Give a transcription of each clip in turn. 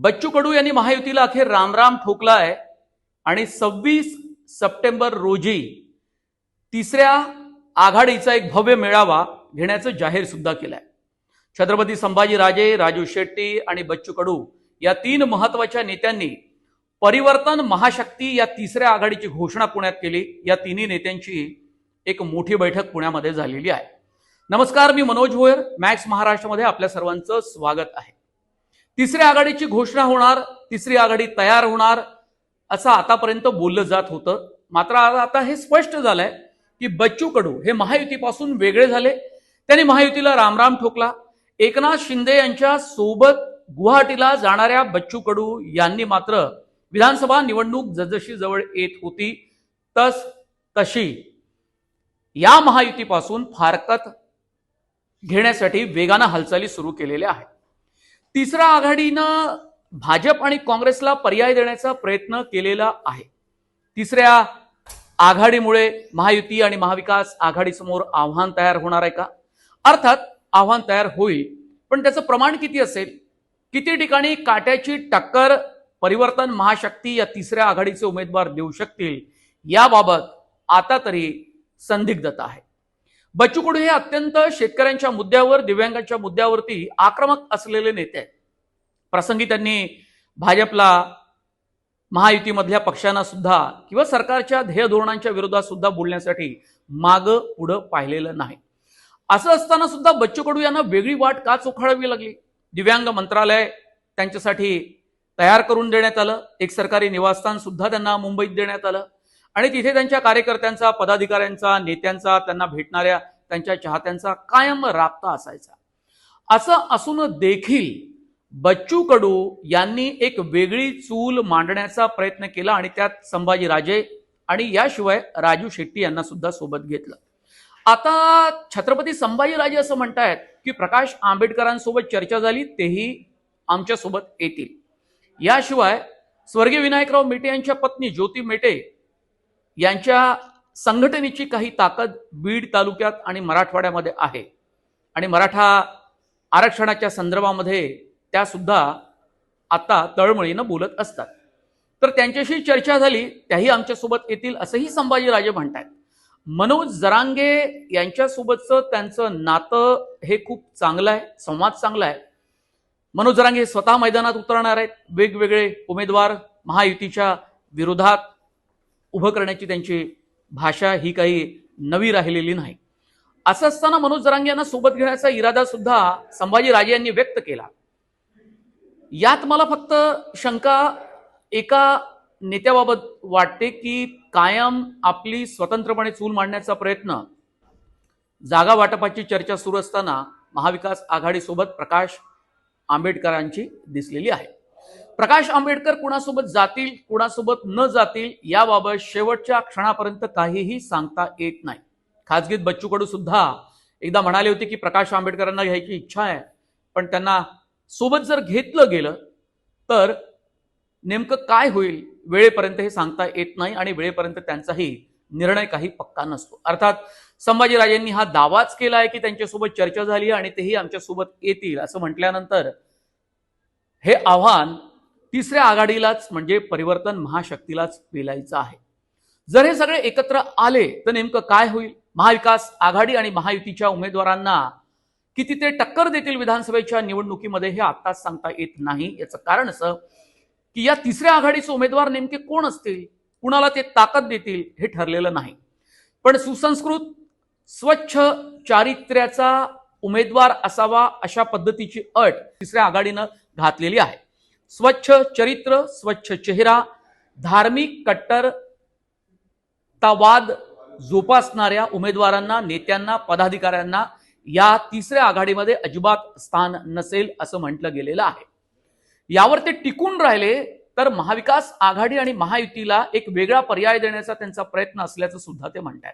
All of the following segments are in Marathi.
बच्चू कडू यांनी महायुतीला अखेर रामराम ठोकला आहे आणि सव्वीस सप्टेंबर रोजी तिसऱ्या आघाडीचा एक भव्य मेळावा घेण्याचं जाहीर सुद्धा केलंय. छत्रपती संभाजीराजे राजू शेट्टी आणि बच्चू कडू या तीन महत्त्वाच्या नेत्यांनी परिवर्तन महाशक्ती या तिसऱ्या आघाडीची घोषणा पुण्यात केली. या तिन्ही नेत्यांची एक मोठी बैठक पुण्यामध्ये झालेली आहे. नमस्कार मी मनोज भोयर. मॅक्स महाराष्ट्रामध्ये आपल्या सर्वांचं स्वागत आहे. तिसऱ्या आघाडीची घोषणा होणार तिसरी आघाडी तयार होणार असं आतापर्यंत बोललं जात होतं. मात्र आता आता हे स्पष्ट झालंय की बच्चू कडू हे महायुतीपासून वेगळे झाले. त्यांनी महायुतीला रामराम ठोकला. एकनाथ शिंदे यांच्या सोबत गुवाहाटीला जाणाऱ्या बच्चू कडू यांनी मात्र विधानसभा निवडणूक जसजशी जवळ येत होती तस तशी. या महायुतीपासून फारकत घेण्यासाठी वेगानं हालचाली सुरू केलेल्या आहेत. तिसऱ्या आघाडीनं भाजप आणि काँग्रेसला पर्याय देण्याचा प्रयत्न केलेला आहे. तिसऱ्या आघाडीमुळे महायुती आणि महाविकास आघाडीसमोर आव्हान तयार होणार आहे का? अर्थात आव्हान तयार होईल पण त्याचं प्रमाण किती असेल? किती ठिकाणी काट्याची टक्कर परिवर्तन महाशक्ती या तिसऱ्या आघाडीचे उमेदवार देऊ शकतील? याबाबत आता तरी संदिग्धता आहे. बच्चू कडू हे अत्यंत शेतकऱ्यांच्या मुद्द्यावर दिव्यांगांच्या मुद्द्यावरती आक्रमक असलेले नेते आहेत. प्रसंगी त्यांनी भाजपला महायुतीमधल्या पक्षांना सुद्धा किंवा सरकारच्या ध्येय धोरणांच्या विरोधात सुद्धा बोलण्यासाठी माग पुढं पाहिलेलं नाही. असं असताना सुद्धा बच्चू कडू यांना वेगळी वाट का चोखाळावी लागली? दिव्यांग मंत्रालय त्यांच्यासाठी तयार करून देण्यात आलं. एक सरकारी निवासस्थान सुद्धा त्यांना मुंबईत देण्यात आलं. आणि तिथे त्यांच्या कार्यकर्त्यांचा पदाधिकाऱ्यांचा नेत्यांचा त्यांना भेटणाऱ्या त्यांच्या चाहत्यांचा कायम राबता असायचा. असं असून देखील बच्चू कडू यांनी एक वेगळी चूल मांडण्याचा प्रयत्न केला आणि त्यात संभाजीराजे आणि याशिवाय राजू शेट्टी यांना सुद्धा सोबत घेतलं. आता छत्रपती संभाजीराजे असं म्हणतायत की प्रकाश आंबेडकरांसोबत चर्चा झाली तेही आमच्यासोबत येतील. याशिवाय स्वर्गीय विनायकराव मेटे यांच्या पत्नी ज्योती मेटे यांच्या संघटनेची काही ताकद बीड तालुक्यात आणि मराठवाड्यामध्ये आहे. आणि मराठा आरक्षणाच्या संदर्भामध्ये त्यासुद्धा आता तळमळीनं बोलत असतात. तर त्यांच्याशी चर्चा झाली त्याही आमच्यासोबत येतील असंही संभाजीराजे म्हणतात मनोज जरांगे यांच्यासोबतचं त्यांचं नातं हे खूप चांगलं आहे संवाद चांगला आहे. मनोज जरांगे स्वतः मैदानात उतरणार आहेत. वेगवेगळे उमेदवार महायुतीच्या विरोधात उभं करण्याची त्यांची भाषा ही काही नवी राहिलेली नाही. असं असताना मनोज जरांगे यांना सोबत घेण्याचा इरादा सुद्धा संभाजीराजे यांनी व्यक्त केला. यात मला फक्त शंका एका नेत्याबाबत वाटते की कायम आपली स्वतंत्रपणे चूल मांडण्याचा प्रयत्न जागा वाटपाची चर्चा सुरू असताना महाविकास आघाडीसोबत प्रकाश आंबेडकरांची दिसलेली आहे. प्रकाश आंबेडकर कुणासोबत जातील कुणासोबत न जातील याबाबत शेवटच्या क्षणापर्यंत काहीही सांगता येत नाही. खाजगीत बच्चू कडू सुद्धा एकदा म्हणाले होते की प्रकाश आंबेडकरांना घ्यायची इच्छा आहे पण त्यांना सोबत जर घेतलं गेलं तर नेमकं काय होईल वेळेपर्यंत हे सांगता येत नाही आणि वेळेपर्यंत त्यांचाही निर्णय काही पक्का नसतो. अर्थात संभाजीराजेंनी हा दावाच केला आहे की त्यांच्यासोबत चर्चा झाली आणि तेही आमच्यासोबत येतील असं म्हटल्यानंतर हे आव्हान तिसऱ्या आघाडीलाच म्हणजे परिवर्तन महाशक्तीलाच पेलायचं आहे. जर हे सगळे एकत्र आले तर नेमकं काय होईल? महाविकास आघाडी आणि महायुतीच्या उमेदवारांना किती ते टक्कर देतील विधानसभेच्या निवडणुकीमध्ये हे आत्ताच सांगता येत नाही. याचं कारण असं की या तिसऱ्या आघाडीचे उमेदवार नेमके कोण असतील? कुणाला ते ताकद देतील? हे ठरलेलं नाही. पण सुसंस्कृत स्वच्छ चारित्र्याचा उमेदवार असावा अशा पद्धतीची अट तिसऱ्या आघाडीनं घातलेली आहे. स्वच्छ चरित्र स्वच्छ चेहरा धार्मिक कट्टरतावाद जोपासणाऱ्या उमेदवारांना नेत्यांना पदाधिकाऱ्यांना या तिसऱ्या आघाडीमध्ये अजिबात स्थान नसेल असं म्हटलं गेलेलं आहे. यावर ते टिकून राहिले तर महाविकास आघाडी आणि महायुतीला एक वेगळा पर्याय देण्याचा त्यांचा प्रयत्न असल्याचं सुद्धा ते म्हणतात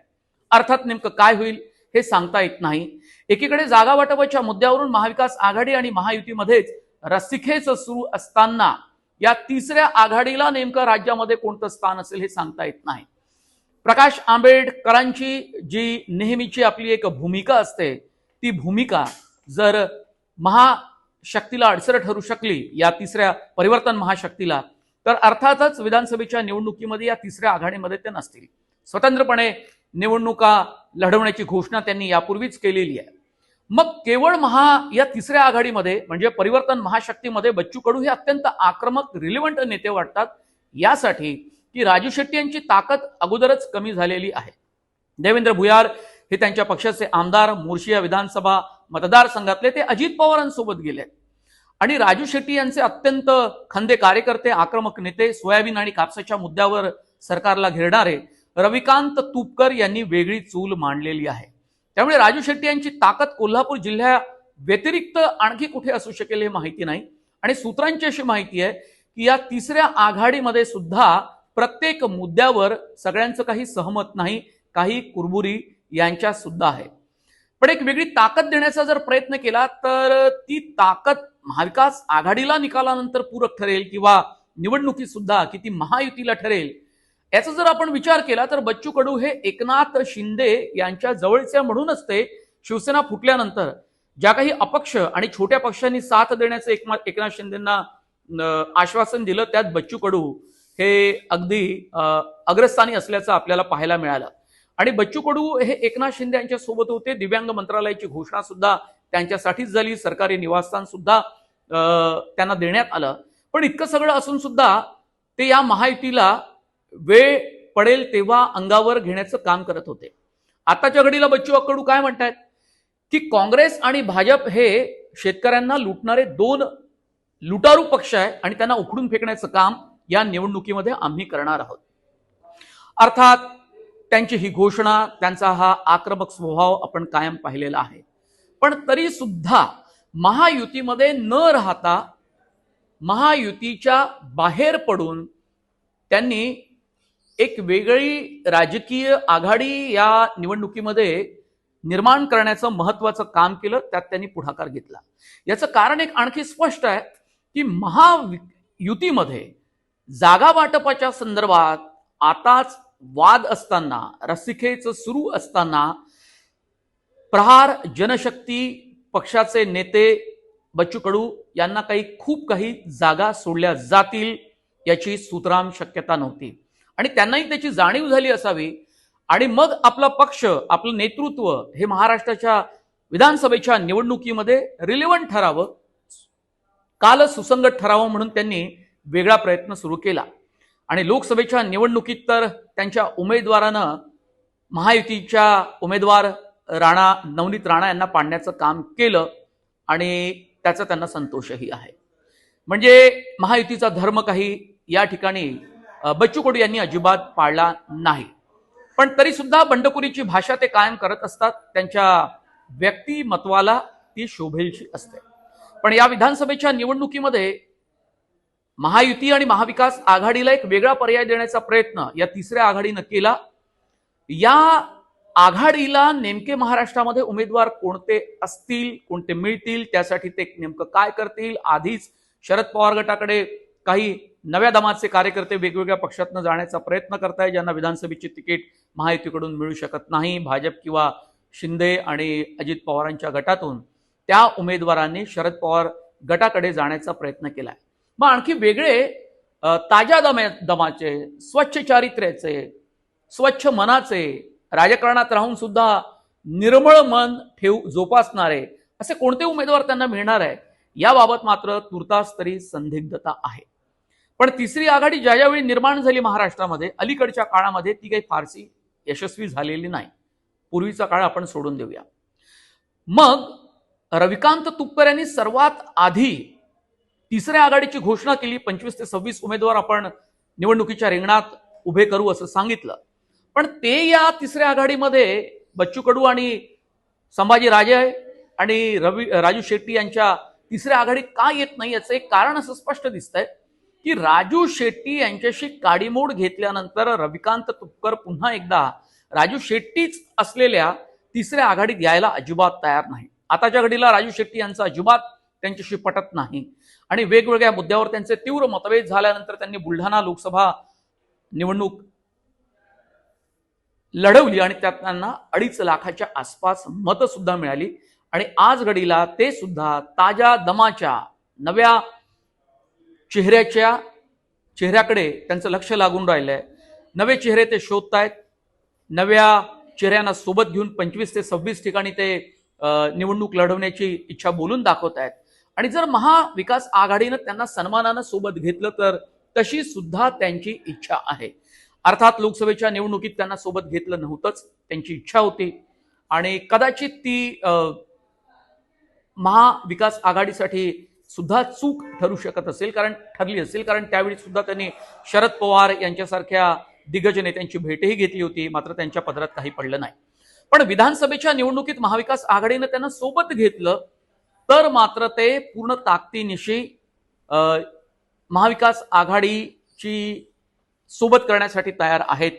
अर्थात नेमकं काय होईल हे सांगता येत नाही. एकीकडे जागा वाटपाच्या मुद्द्यावरून महाविकास आघाडी आणि महायुतीमध्येच रस्सीखेच सुरू असताना या तिसऱ्या आघाडीला नेमकं राज्यामध्ये कोणतं स्थान असेल हे सांगता येत नाही. प्रकाश आंबेडकरांची जी नेहमीची आपली एक भूमिका असते ती भूमिका जर महाशक्तीला अडसर ठरू शकली या तिसऱ्या परिवर्तन महाशक्तीला तर अर्थातच विधानसभेच्या निवडणुकीमध्ये या तिसऱ्या आघाडीमध्ये ते नसतील. स्वतंत्रपणे निवडणुका लढवण्याची घोषणा त्यांनी यापूर्वीच केलेली आहे. मग केवळ महा या तिसऱ्या आघाडीमध्ये म्हणजे परिवर्तन महाशक्तीमध्ये बच्चू कडू हे अत्यंत आक्रमक रिलिव्हंट नेते वाटतात. यासाठी की राजू शेट्टी यांची ताकद अगोदरच कमी झालेली आहे. देवेंद्र भुयार हे त्यांच्या पक्षाचे आमदार मुर्शिया विधानसभा मतदारसंघातले ते अजित पवारांसोबत गेले आणि राजू शेट्टी यांचे अत्यंत खंदे कार्यकर्ते आक्रमक नेते सोयाबीन आणि कापसाच्या मुद्द्यावर सरकारला घेरणारे रविकांत तुपकर यांनी वेगळी चूल मांडलेली आहे. त्यामुळे राजू शेट्टी यांची ताकद कोल्हापूर जिल्ह्या व्यतिरिक्त आणखी कुठे असू शकेल हे माहिती नाही. आणि सूत्रांची अशी माहिती आहे की या तिसऱ्या आघाडीमध्ये सुद्धा प्रत्येक मुद्द्यावर सगळ्यांचं काही सहमत नाही काही कुरबुरी यांच्या सुद्धा आहे. पण एक वेगळी ताकद देण्याचा जर प्रयत्न केला तर ती ताकद महाविकास आघाडीला निकालानंतर पूरक ठरेल किंवा निवडणुकीत सुद्धा किती महायुतीला ठरेल याचा जर आपण विचार केला तर बच्चू कडू हे एकनाथ शिंदे यांच्या जवळचे म्हणूनच ते शिवसेना फुटल्यानंतर. ज्या काही अपक्ष आणि छोट्या पक्षांनी साथ देण्याचं एकमा- एकनाथ शिंदेंना आश्वासन दिलं त्यात बच्चू कडू हे अगदी अग्रस्थानी असल्याचं आपल्याला पाहायला मिळालं. आणि बच्चू कडू हे एकनाथ शिंदे यांच्या सोबत होते दिव्यांग मंत्रालयाची घोषणा सुद्धा त्यांच्यासाठीच झाली सरकारी निवासस्थान सुद्धा त्यांना देण्यात आलं. पण इतकं सगळं असून सुद्धा ते या महायुतीला वेळ पडेल तेव्हा अंगावर घेण्याचं काम करत होते. आताच्या घडीला बच्चू अकडू काय म्हणतात की काँग्रेस आणि भाजप हे शेतकऱ्यांना लुटणारे दोन लुटारू पक्ष आहे आणि त्यांना उखडून फेकण्याचं काम या निवडणुकीमध्ये आम्ही करणार आहोत. अर्थात त्यांची ही घोषणा त्यांचा हा आक्रमक स्वभाव आपण कायम पाहिलेला आहे. पण तरी सुद्धा महायुतीमध्ये न राहता महायुतीच्या बाहेर पडून त्यांनी एक वेगळी राजकीय आघाडी या निवडणुकीमध्ये निर्माण करण्याचं महत्वाचं काम केलं त्यात त्यांनी पुढाकार घेतला. याचं कारण एक आणखी स्पष्ट आहे की महायुतीमध्ये जागा वाटपाच्या संदर्भात आताच वाद असताना रस्सीखेच सुरू असताना प्रहार जनशक्ती पक्षाचे नेते बच्चू कडू यांना काही खूप काही जागा सोडल्या जातील याची सुतराम शक्यता नव्हती. आणि त्यांनाही त्याची जाणीव झाली असावी. आणि मग आपला पक्ष आपलं नेतृत्व हे महाराष्ट्राच्या विधानसभेच्या निवडणुकीमध्ये रिलेव्हंट ठरावं काल सुसंगत ठरावं म्हणून त्यांनी वेगळा प्रयत्न सुरू केला. आणि लोकसभेच्या निवडणुकीत तर त्यांच्या उमेदवारानं महायुतीच्या उमेदवार राणा नवनीत राणा यांना पाडण्याचं काम केलं आणि त्याचा त्यांना संतोषही आहे. म्हणजे महायुतीचा धर्म काही या ठिकाणी बच्चू कडू यांनी अजिबात पाळला नाही. पण तरी सुद्धा बंडखोरीची भाषा ते कायम करत असतात. त्यांच्या व्यक्तिमत्वाला ती शोभेची असते. पण या विधानसभेच्या निवडणुकीमध्ये महायुती आणि महाविकास आघाडीला एक वेगळा पर्याय देण्याचा प्रयत्न या तिसऱ्या आघाडीनं केला. या आघाडीला नेमके महाराष्ट्रामध्ये उमेदवार कोणते असतील कोणते मिळतील त्यासाठी ते नेमकं काय करतील? आधीच शरद पवार गटाकडे काही नव्या दमाचे कार्यकर्ते वेगवेगळ्या पक्षातनं जाण्याचा प्रयत्न करताय ज्यांना विधानसभेची तिकीट महायुतीकडून मिळू शकत नाही. भाजप किंवा शिंदे आणि अजित पवारांच्या गटातून त्या उमेदवारांनी शरद पवार गटाकडे जाण्याचा प्रयत्न केलाय. मग आणखी वेगळे ताज्या दमे दमाचे स्वच्छ चारित्र्याचे स्वच्छ मनाचे राजकारणात राहून सुद्धा निर्मळ मन ठेव जोपासणारे असे कोणते उमेदवार त्यांना मिळणार आहे? याबाबत मात्र तुर्तास तरी संदिग्धता आहे. पण तिसरी आघाडी ज्या ज्यावेळी निर्माण झाली महाराष्ट्रामध्ये अलीकडच्या काळामध्ये ती काही फारशी यशस्वी झालेली नाही. पूर्वीचा काळ आपण सोडून देऊया. मग रविकांत तुपकर यांनी सर्वात आधी तिसऱ्या आघाडीची घोषणा केली. पंचवीस ते सव्वीस उमेदवार आपण निवडणुकीच्या रिंगणात उभे करू असं सांगितलं. पण ते या तिसऱ्या आघाडीमध्ये बच्चू कडू आणि संभाजी राजे आणि रवी राजू शेट्टी यांच्या तिसऱ्या आघाडीत का येत नाही याचं एक कारण असं स्पष्ट दिसतंय. की राजू शेट्टी यांच्याशी काडीमोड घेतल्यानंतर रविकांत तुपकर पुन्हा एकदा राजू शेट्टीच असलेल्या तिसऱ्या आघाडीत यायला अजिबात तयार नाही. आताच्या घडीला राजू शेट्टी यांचा अजिबात त्यांच्याशी पटत नाही. आणि वेगवेगळ्या मुद्द्यावर त्यांचे तीव्र मतभेद झाल्यानंतर त्यांनी बुलढाणा लोकसभा निवडणूक लढवली आणि त्यात त्यांना अडीच लाखाच्या आसपास मतं सुद्धा मिळाली. आणि आज घडीला ते सुद्धा ताज्या दमाच्या नव्या चेहऱ्याच्या चेहऱ्याकडे त्यांचं लक्ष लागून राहिलं आहे नवे चेहरे ते शोधतायत. नव्या चेहऱ्यांना सोबत घेऊन पंचवीस ते सव्वीस ठिकाणी ते निवडणूक लढवण्याची इच्छा बोलून दाखवत आहेत आणि जर महाविकास आघाडीनं त्यांना सन्मानानं सोबत घेतलं तर तशी सुद्धा त्यांची इच्छा आहे. अर्थात लोकसभेच्या निवडणुकीत त्यांना सोबत घेतलं नव्हतंच त्यांची इच्छा होती. आणि कदाचित ती महाविकास आघाडीसाठी सुद्धा चूक ठरू शकत असेल कारण ठरली असेल कारण त्यावेळी सुद्धा त्यांनी शरद पवार यांच्यासारख्या दिग्गज नेत्यांची भेटही घेतली होती मात्र त्यांच्या पदरात काही पडलं नाही. पण विधानसभेच्या निवडणुकीत महाविकास आघाडीनं त्यांना सोबत घेतलं तर मात्र ते पूर्ण ताकदीनिशी अं, महाविकास आघाडीची सोबत करण्यासाठी तयार आहेत.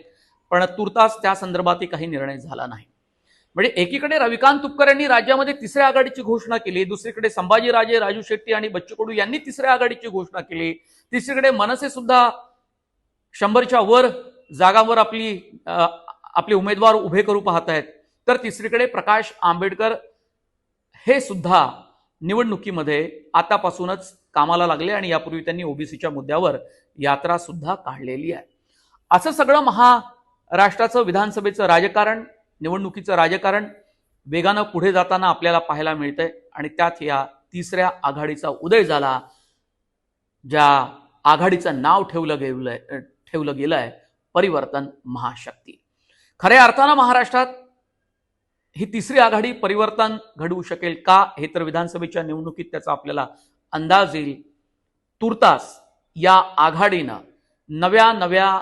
पण तुर्तास त्या संदर्भातही काही निर्णय झाला नाही. म्हणजे एकीकडे रविकांत तुपकर यांनी राज्यामध्ये तिसऱ्या आघाडीची घोषणा केली दुसरीकडे संभाजीराजे राजू शेट्टी आणि बच्चू कडू यांनी तिसऱ्या आघाडीची घोषणा केली. तिसरीकडे मनसे सुद्धा शंभरच्या वर जागांवर आपली आपले उमेदवार उभे करू पाहत आहेत. तर तिसरीकडे प्रकाश आंबेडकर हे सुद्धा निवडणुकीमध्ये आतापासूनच कामाला लागले आणि यापूर्वी त्यांनी ओबीसीच्या मुद्द्यावर यात्रा सुद्धा काढलेली आहे. असं सगळं महाराष्ट्राचं विधानसभेचं राजकारण निवडणुकीचं राजकारण वेगानं पुढे जाताना आपल्याला पाहायला मिळतंय. आणि त्यात या तिसऱ्या आघाडीचा उदय झाला ज्या आघाडीचं नाव ठेवलं गेलंय ठेवलं गेलंय परिवर्तन महाशक्ती. खऱ्या अर्थानं महाराष्ट्रात ही तिसरी आघाडी परिवर्तन घडवू शकेल का हे तर विधानसभेच्या निवडणुकीत त्याचा आपल्याला अंदाज येईल. तुर्तास या आघाडीनं नव्या नव्या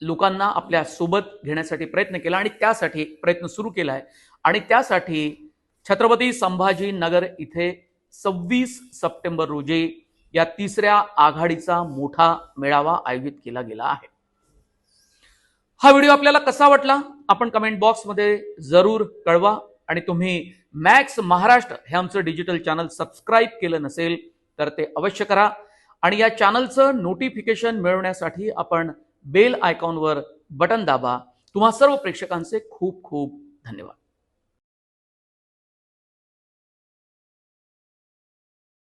लोकांना आपल्यासोबत घेण्यासाठी प्रयत्न केला आणि त्यासाठी प्रयत्न सुरू केला आहे आणि त्यासाठी छत्रपती संभाजी नगर इथे सव्वीस सप्टेंबर रोजी या तिसऱ्या आघाडीचा मोठा मेळावा आयोजित केला गेला आहे. हा व्हिडिओ आपल्याला कसा वाटला? आपण कमेंट बॉक्समध्ये जरूर कळवा. आणि तुम्ही मॅक्स महाराष्ट्र हे आमचं डिजिटल चॅनल सबस्क्राईब केलं नसेल तर ते अवश्य करा. आणि या चॅनलचं नोटिफिकेशन मिळवण्यासाठी आपण बेल आयकॉनवर बटन दाबा. तुम्हा सर्व प्रेक्षकांचे खूप खूप धन्यवाद.